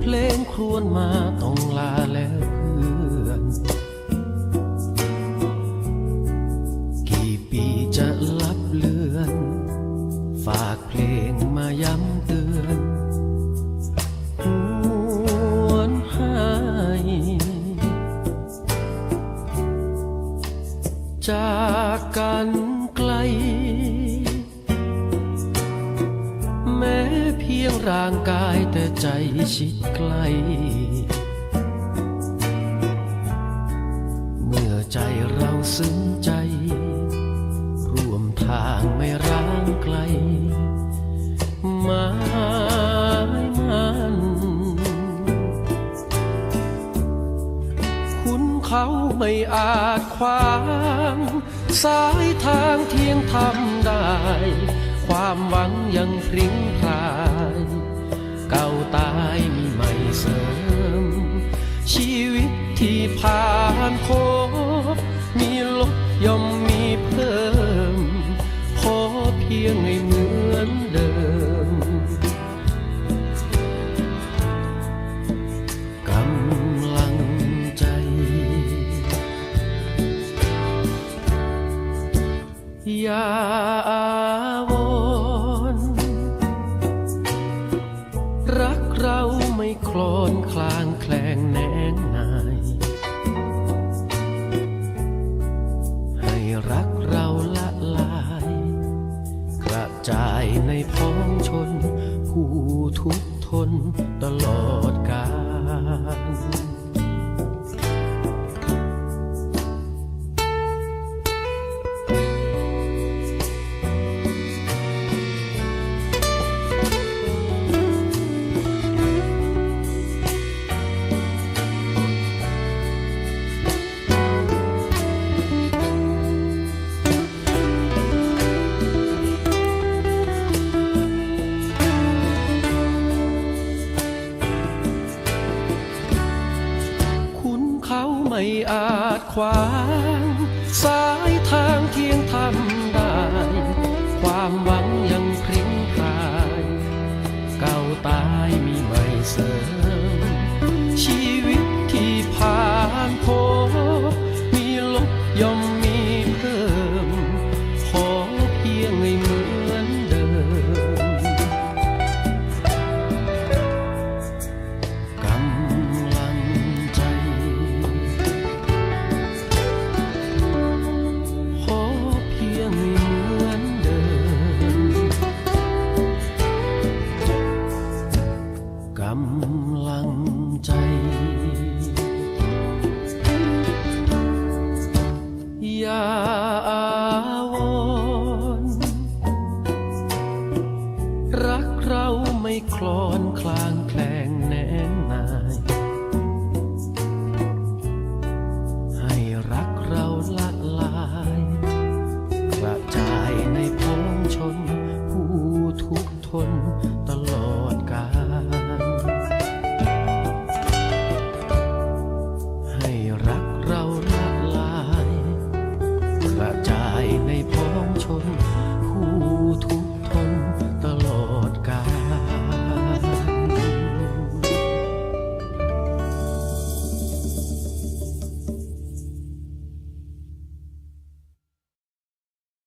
เพลงครวญมาต้องลาแล้วเพื่อน กี่ปีจะลับเลือน ฝากเพลงมาย้ำเตือนวนหายจากกันไกล ยงร่างกายแต่ใจชิดใกล้เมื่อใจเราซึ้งใจ ร่วมทางไม่ร้างไกลหมายมันคุณเขาไม่อาจขวาง สายทางเที่ยงทำได้ ความหวังยังพริ้งพลาย เก่าตายมีใหม่เสริม ชีวิตที่ผ่านพบมีลดย่อมมีเพิ่มขอเพียงให้เหมือนเดิม รักเราไม่โคลนคลางแคลงแนงนาย ให้รักเราละลาย กระจายในพ้องชน ผู้ทุกทนตลอดกาล ไม่อาจขวางสายทางเที่ยงธรรมได้ ความหวังยังพลิ้งพราย เก่าตายมีใหม่เสริม รักเราไม่คลอนคลางแคลงแนงนาย